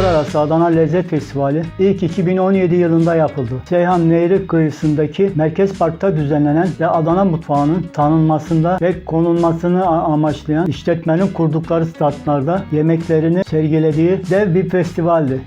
Uluslararası Adana Lezzet Festivali ilk 2017 yılında yapıldı. Seyhan Nehri kıyısındaki Merkez Park'ta düzenlenen ve Adana mutfağının tanınmasında ve konulmasını amaçlayan işletmenin kurdukları statlarda yemeklerini sergilediği dev bir festivaldi.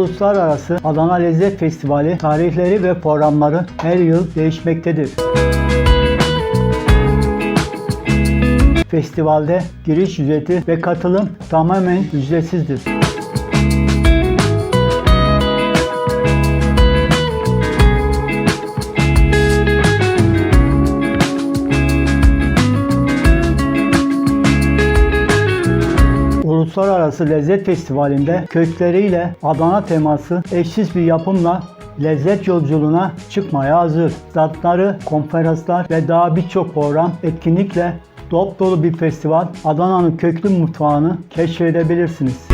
Uluslararası Adana Lezzet Festivali tarihleri ve programları her yıl değişmektedir. Festivalde giriş ücreti ve katılım tamamen ücretsizdir. Uluslararası Lezzet Festivali'nde kökleriyle Adana teması eşsiz bir yapımla lezzet yolculuğuna çıkmaya hazır. Tatları, konferanslar ve daha birçok program etkinlikle dop dolu bir festival Adana'nın köklü mutfağını keşfedebilirsiniz.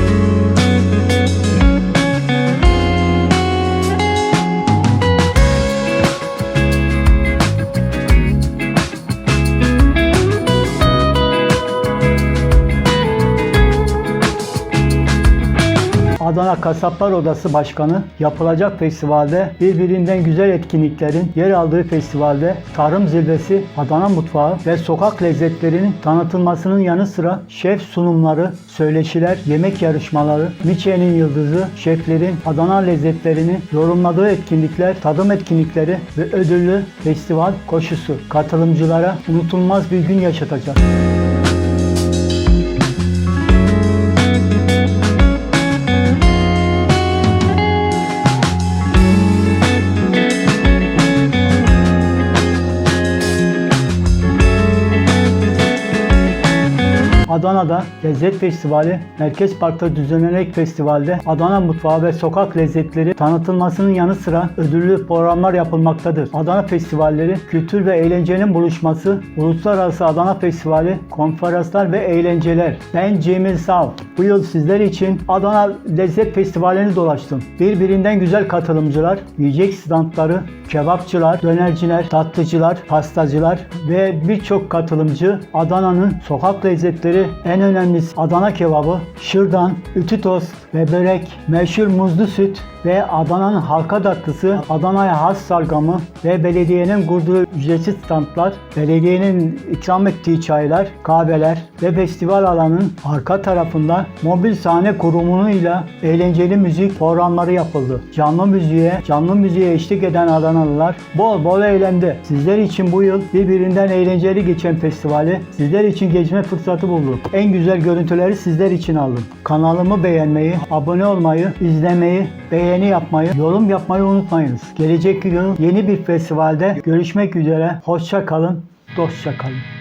Adana Kasaplar Odası Başkanı yapılacak festivalde birbirinden güzel etkinliklerin yer aldığı festivalde tarım zirvesi, Adana mutfağı ve sokak lezzetlerinin tanıtılmasının yanı sıra şef sunumları, söyleşiler, yemek yarışmaları, Michelin yıldızı, şeflerin Adana lezzetlerini yorumladığı etkinlikler, tadım etkinlikleri ve ödüllü festival koşusu katılımcılara unutulmaz bir gün yaşatacak. Adana'da Lezzet Festivali, Merkez Park'ta düzenlenerek festivalde Adana mutfağı ve sokak lezzetleri tanıtılmasının yanı sıra ödüllü programlar yapılmaktadır. Adana Festivalleri, kültür ve eğlencenin buluşması, Uluslararası Adana Festivali, konferanslar ve eğlenceler. Ben Cemil Sav. Bu yıl sizler için Adana Lezzet Festivali'ni dolaştım. Birbirinden güzel katılımcılar, yiyecek standları, kebapçılar, dönerciler, tatlıcılar, pastacılar ve birçok katılımcı Adana'nın sokak lezzetleri en önemlisi Adana kebabı, şırdan, ütü tost ve börek, meşhur muzlu süt ve Adana'nın halka tatlısı, Adana'ya has sargamı ve belediyenin kurduğu ücretsiz standlar, belediyenin ikram ettiği çaylar, kahveler ve festival alanının arka tarafında mobil sahne kurumunuyla eğlenceli müzik programları yapıldı. Canlı müziğe, canlı müziğe eşlik eden Adanalılar bol bol eğlendi. Sizler için bu yıl birbirinden eğlenceli geçen festivali sizler için gezme fırsatı bulduk. En güzel görüntüleri sizler için aldım. Kanalımı beğenmeyi, abone olmayı, izlemeyi, beğeni yapmayı, yorum yapmayı unutmayınız. Gelecek yıl yeni bir festivalde görüşmek üzere. Hoşça kalın, dostça kalın.